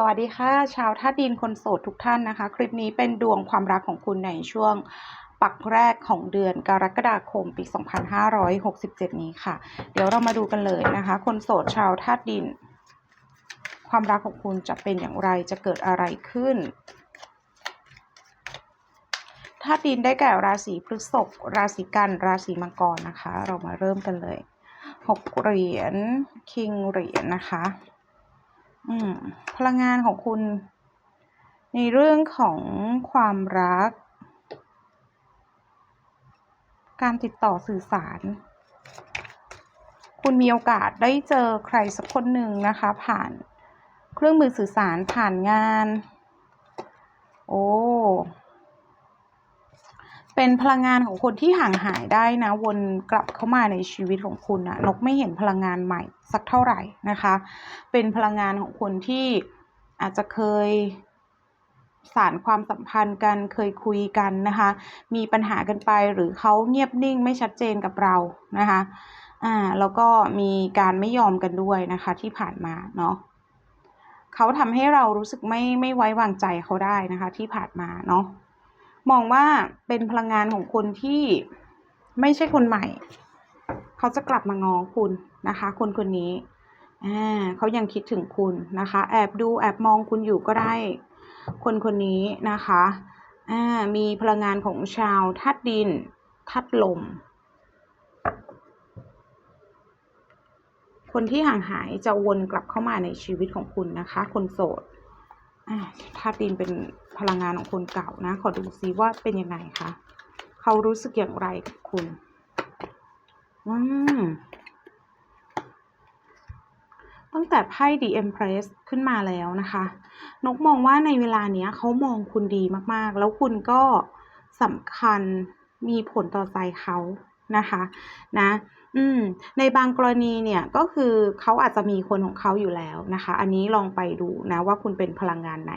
สวัสดีค่ะ ชาวธาตุดินคนโสดทุกท่านนะคะ คลิปนี้เป็นดวงความรักของคุณในช่วงปักแรกของเดือนกรกฎาคมปี 2567 นี้ค่ะ เดี๋ยวเรามาดูกันเลยนะคะ คนโสดชาวธาตุดิน ความรักของคุณจะเป็นอย่างไรจะเกิดอะไรขึ้นธาตุดินได้แก่ราศีพฤษภราศีกันราศีมังกรนะคะ เรามาเริ่มกันเลยหกเหรียญคิงเหรียญนะคะ อืมพลังงานของคุณ ในเรื่องของความรัก การติดต่อสื่อสาร คุณมีโอกาสได้เจอใครสักคนหนึ่งนะคะ ผ่านเครื่องมือสื่อสารผ่านงาน โอ้ เป็นพลังงานของคนที่ห่างหายได้นะ วนกลับเข้ามาในชีวิตของคุณนะนกไม่เห็นพลังงานใหม่สักเท่าไหร่นะคะ เป็นพลังงานของคนที่อาจจะเคยสารความสัมพันธ์กันเคยคุยกันนะคะ มีปัญหากันไปหรือเขาเงียบนิ่งไม่ชัดเจนกับเรานะคะอ่าแล้วก็มีการไม่ยอมกันด้วยนะคะที่ผ่านมาเนาะเขาทำให้เรารู้สึกไม่ไม่ไว้วางใจเขาได้นะคะที่ผ่านมาเนาะ มองว่าเป็นพลังงานของคนที่ไม่ใช่คนใหม่ เขาจะกลับมางอคุณนะคะ คนคนนี้อ่าเขายังคิดถึงคุณนะคะ แอบดูแอบมองคุณอยู่ก็ได้ คนคนนี้นะคะอ่ามีพลังงานของชาวธาตุดินธาตุลม คนที่ห่างหายจะวนกลับเข้ามาในชีวิตของคุณนะคะ คนโสด ธาตุดินเป็นพลังงานของคนเก่านะ ขอดูซิว่าเป็นยังไงคะเขารู้สึกอย่างไรกับคุณอืมตั้งแต่ไพ่ The Empress ขึ้นมาแล้วนะคะ นกมองว่าในเวลาเนี้ยเขามองคุณดีมากๆ แล้วคุณก็สำคัญมีผลต่อใจเขา นะคะนะอืมในบางกรณีเนี่ยก็คือเขาอาจจะมีคนของเขาอยู่แล้วนะคะ อันนี้ลองไปดูนะว่าคุณเป็นพลังงานไหน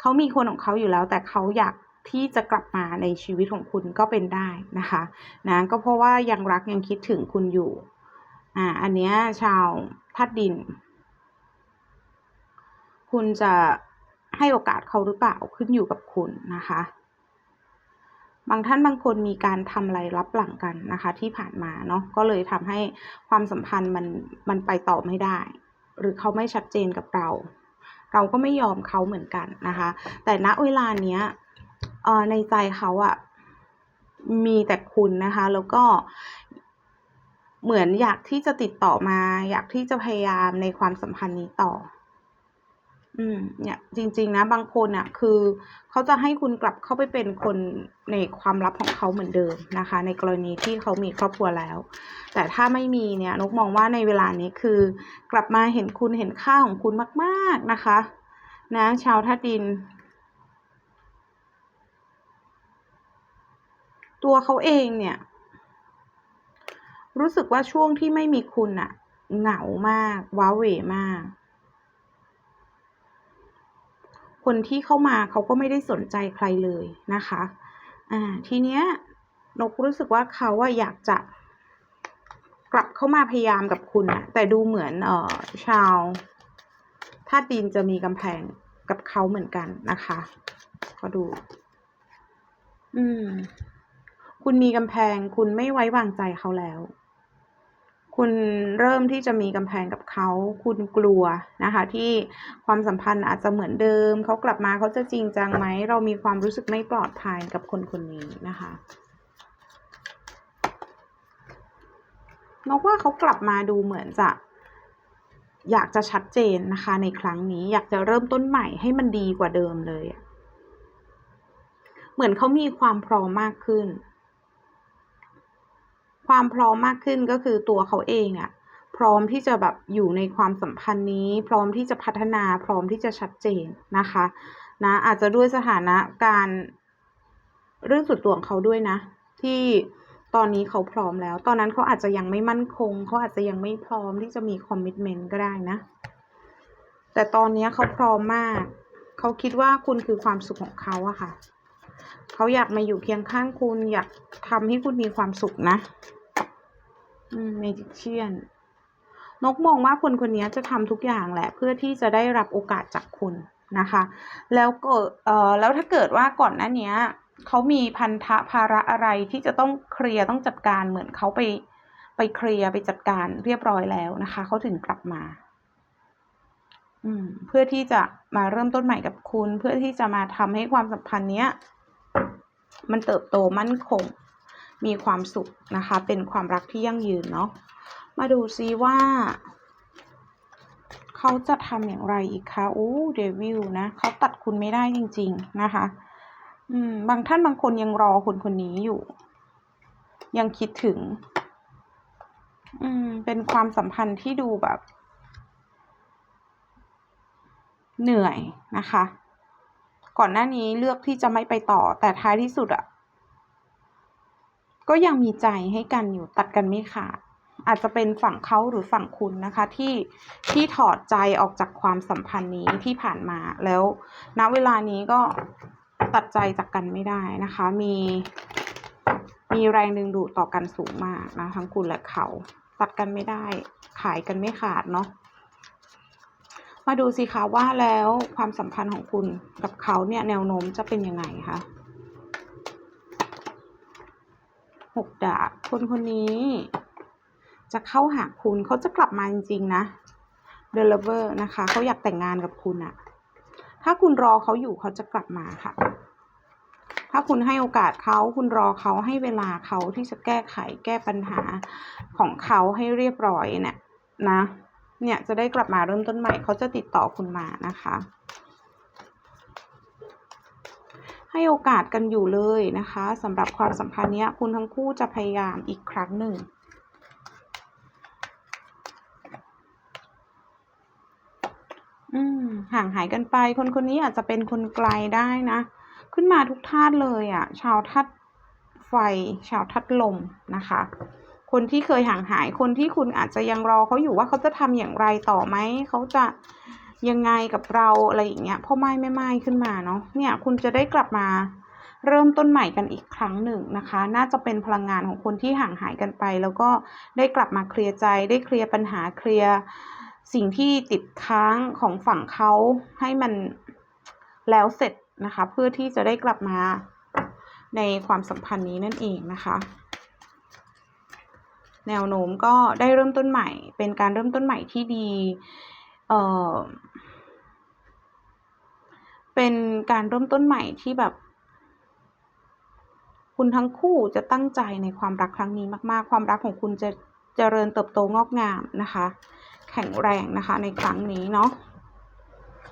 เขามีคนของเขาอยู่แล้ว แต่เขาอยากที่จะกลับมาในชีวิตของคุณก็เป็นได้นะคะนะก็เพราะว่ายังรักยังคิดถึงคุณอยู่อ่าอันเนี้ยชาวธาตุดิน คุณจะให้โอกาสเขาหรือเปล่าขึ้นอยู่กับคุณนะคะ บางท่านบางคนมีการทำอะไรรับหลังกันนะคะ ที่ผ่านมาเนาะก็เลยทำให้ความสัมพันธ์มันมันไปต่อไม่ได้ หรือเขาไม่ชัดเจนกับเรา เราก็ไม่ยอมเขาเหมือนกันนะคะ แต่ณเวลาเนี้ยในใจเขาอะมีแต่คุณนะคะ แล้วก็เหมือนอยากที่จะติดต่อมา อยากที่จะพยายามในความสัมพันธ์นี้ต่อ อืม เนี่ย จริง ๆ นะ บางคนอะ คือเขาจะให้คุณกลับเข้าไปเป็นคนในความลับของเขาเหมือนเดิมนะคะ ในกรณีที่เขามีครอบครัวแล้ว แต่ถ้าไม่มีเนี่ยนกมองว่าในเวลานี้คือกลับมาเห็นคุณเห็นค่าของคุณมาก ๆนะคะ นะชาวธาตุดิน ตัวเขาเองเนี่ย รู้สึกว่าช่วงที่ไม่มีคุณอะ เหงามาก ว้าเหวมาก คนที่เข้ามาเขาก็ไม่ได้สนใจใครเลยนะคะอ่าทีเนี้ยนกรู้สึกว่าเขาอะอยากจะกลับเข้ามาพยายามกับคุณอะแต่ดูเหมือนเอ่อชาวธาตุดินจะมีกำแพงกับเขาเหมือนกันนะคะก็ดู อืม คุณมีกำแพงคุณไม่ไว้วางใจเขาแล้ว คุณเริ่มที่จะมีกำแพงกับเขา คุณกลัวนะคะ ที่ความสัมพันธ์อาจจะเหมือนเดิม เขากลับมาเขาจะจริงจังไหม เรามีความรู้สึกไม่ปลอดภัยกับคนคนนี้นะคะนกว่าเขากลับมาดูเหมือนจะ อยากจะชัดเจนนะคะ ในครั้งนี้อยากจะเริ่มต้นใหม่ให้มันดีกว่าเดิมเลย เหมือนเขามีความพร้อมมากขึ้น ความพร้อมมากขึ้นก็คือตัวเขาเองอะพร้อมที่จะแบบอยู่ในความสัมพันธ์นี้ พร้อมที่จะพัฒนาพร้อมที่จะชัดเจนนะคะนะอาจจะด้วยสถานะการเรื่องส่วนตัวของเขาด้วยนะ ที่ตอนนี้เขาพร้อมแล้ว ตอนนั้นเขาอาจจะยังไม่มั่นคง เขาอาจจะยังไม่พร้อมที่จะมีคอมมิชเมนต์ก็ได้นะ แต่ตอนนี้เขาพร้อมมาก เขาคิดว่าคุณคือความสุขของเขาอะค่ะ เขาอยากมาอยู่เคียงข้างคุณ อยากทำให้คุณมีความสุขนะ เมจิเชียนนกมองว่าคนคนนี้จะทำทุกอย่างแหละ เพื่อที่จะได้รับโอกาสจากคุณนะคะ แล้วก็เออแล้วถ้าเกิดว่าก่อนหน้าเนี้ยเขามีพันธะภาระอะไรที่จะต้องเคลียร์ต้องจัดการเหมือนเขาไปไปเคลียร์ไปจัดการเรียบร้อยแล้วนะคะเขาถึงกลับมา อืม เพื่อที่จะมาเริ่มต้นใหม่กับคุณ เพื่อที่จะมาทำให้ความสัมพันธ์เนี้ย มันเติบโตมั่นคง มีความสุขนะคะ เป็นความรักที่ยั่งยืนเนาะมาดูซิว่า เขาจะทำอย่างไรอีกคะโอ้เดวิลนะเขาตัดคุณไม่ได้จริง ๆนะคะ อืมบางท่านบางคนยังรอคนคนนี้อยู่ ยังคิดถึง อืม เป็นความสัมพันธ์ที่ดูแบบ เหนื่อยนะคะ ก่อนหน้านี้เลือกที่จะไม่ไปต่อ แต่ท้ายที่สุดอะ ก็ยังมีใจให้กันอยู่ตัดกันไม่ขาดอาจจะเป็นฝั่งเขาหรือฝั่งคุณนะคะ ที่ที่ถอดใจออกจากความสัมพันธ์นี้ที่ผ่านมาแล้วณเวลานี้ก็ตัดใจจากกันไม่ได้นะคะ มี มีแรงดึงดูดต่อกันสูงมากนะทั้งคุณและเขาตัดกันไม่ได้ ขายกันไม่ขาดเนาะมาดูสิคะว่าแล้วความสัมพันธ์ของคุณกับเขาเนี่ยแนวโน้มจะเป็นยังไงคะ หกดาบคนคนนี้ จะเข้าหาคุณเขาจะกลับมาจริงๆนะเดลเวอร์นะคะเขาอยากแต่งงานกับคุณอะถ้าคุณรอเขาอยู่เขาจะกลับมาค่ะ ถ้าคุณให้โอกาสเขาคุณรอเขาให้เวลาเขาที่จะแก้ไขแก้ปัญหาของเขาให้เรียบร้อยเนี่ยนะ เนี่ยจะได้กลับมาเริ่มต้นใหม่เขาจะติดต่อคุณมานะคะ ให้โอกาสกันอยู่เลยนะคะสำหรับความสัมพันธ์นี้คุณทั้งคู่จะพยายามอีกครั้งหนึ่งอืมห่างหายกันไป คนคนนี้อาจจะเป็นคนไกลได้นะ ขึ้นมาทุกธาตุเลยอะ่ะ ชาวธาตุไฟ ชาวธาตุลมนะคะ คนที่เคยห่างหาย คนที่คุณอาจจะยังรอเขาอยู่ว่าเขาจะทำอย่างไรต่อไหม เขาจะ ยังไงกับเราอะไรอย่างเงี้ยพ่อไม้แม่ไม้ขึ้นมาเนาะเนี่ยคุณจะได้กลับมาเริ่มต้นใหม่กันอีกครั้งหนึ่งนะคะ น่าจะเป็นพลังงานของคนที่ห่างหายกันไป แล้วก็ได้กลับมาเคลียร์ใจ ได้เคลียร์ปัญหาเคลียร์สิ่งที่ติดค้างของฝั่งเขาให้มันแล้วเสร็จนะคะ เพื่อที่จะได้กลับมาในความสัมพันธ์นี้นั่นเองนะคะ แนวโน้มก็ได้เริ่มต้นใหม่ เป็นการเริ่มต้นใหม่ที่ดี เอ่อ เป็นการเริ่มต้นใหม่ที่แบบ คุณทั้งคู่จะตั้งใจในความรักครั้งนี้มากๆ ความรักของคุณจะเจริญเติบโตงอกงามนะคะ แข็งแรงนะคะในครั้งนี้เนาะ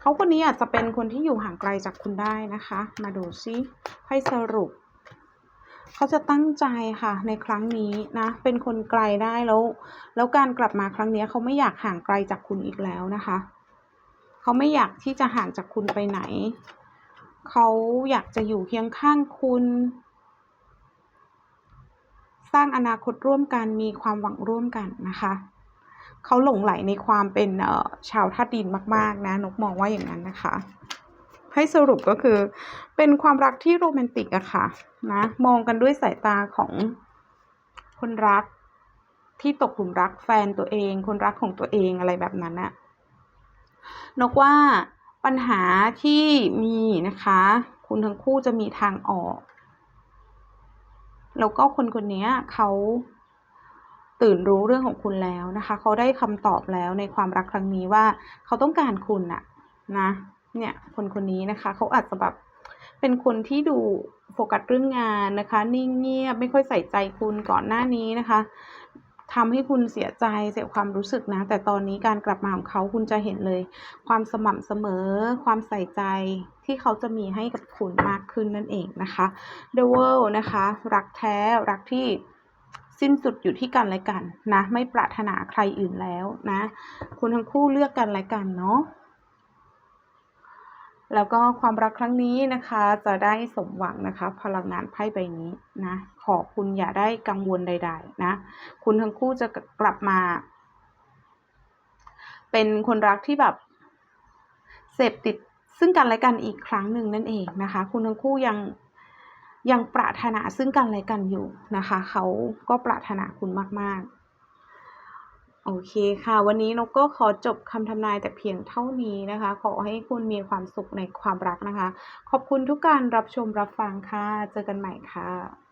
เขาคนนี้อาจจะเป็นคนที่อยู่ห่างไกลจากคุณได้นะคะ มาดูซิให้สรุป เขาจะตั้งใจค่ะในครั้งนี้นะ เป็นคนไกลได้แล้ว แล้วการกลับมาครั้งนี้เขาไม่อยากห่างไกลจากคุณอีกแล้วนะคะ เขาไม่อยากที่จะห่างจากคุณไปไหน เขาอยากจะอยู่เคียงข้างคุณ สร้างอนาคตร่วมกันมีความหวังร่วมกันนะคะ เขาหลงไหลในความเป็นชาวธาตุดินมาก ๆ นะ นกมองว่าอย่างนั้นนะคะ ให้สรุปก็คือ เป็นความรักที่โรแมนติกอะค่ะนะมองกันด้วยสายตาของคนรักที่ตกหลุมรักแฟนตัวเอง คนรักของตัวเองอะไรแบบนั้นอะ นกว่าปัญหาที่มีนะคะ คุณทั้งคู่จะมีทางออก แล้วก็คนคนนี้เขาตื่นรู้เรื่องของคุณแล้วนะคะ เขาได้คำตอบแล้วในความรักครั้งนี้ว่า เขาต้องการคุณอะนะ เนี่ยคนคนนี้นะคะ เขาอาจจะแบบเป็นคนที่ดูโฟกัสเรื่องงานนะคะ นิ่งเงียบไม่ค่อยใส่ใจคุณก่อนหน้านี้นะคะ ทำให้คุณเสียใจเสียความรู้สึกนะ แต่ตอนนี้การกลับมาของเขาคุณจะเห็นเลย ความสม่ำเสมอ ความใส่ใจที่เขาจะมีให้กับคุณมากขึ้นนั่นเองนะคะ The World นะคะ รักแท้รักที่สิ้นสุดอยู่ที่กันและกันนะ ไม่ปรารถนาใครอื่นแล้วนะ คุณทั้งคู่เลือกกันและกันเนาะ แล้วก็ความรักครั้งนี้นะคะ จะได้สมหวังนะคะ พลังงานไพ่ใบนี้นะ ขอคุณอย่าได้กังวลใด ๆ นะ คุณทั้งคู่จะกลับมา เป็นคนรักที่แบบเสพติดซึ่งกันและกันอีกครั้งหนึ่งนั่นเองนะคะ คุณทั้งคู่ยังยังปรารถนาซึ่งกันและกันอยู่นะคะ เขาก็ปรารถนาคุณมากๆ โอเคค่ะ วันนี้นกก็ขอจบคำทำนายแต่เพียงเท่านี้นะคะ ขอให้คุณมีความสุขในความรักนะคะ ขอบคุณทุกการรับชมรับฟังค่ะ เจอกันใหม่ค่ะ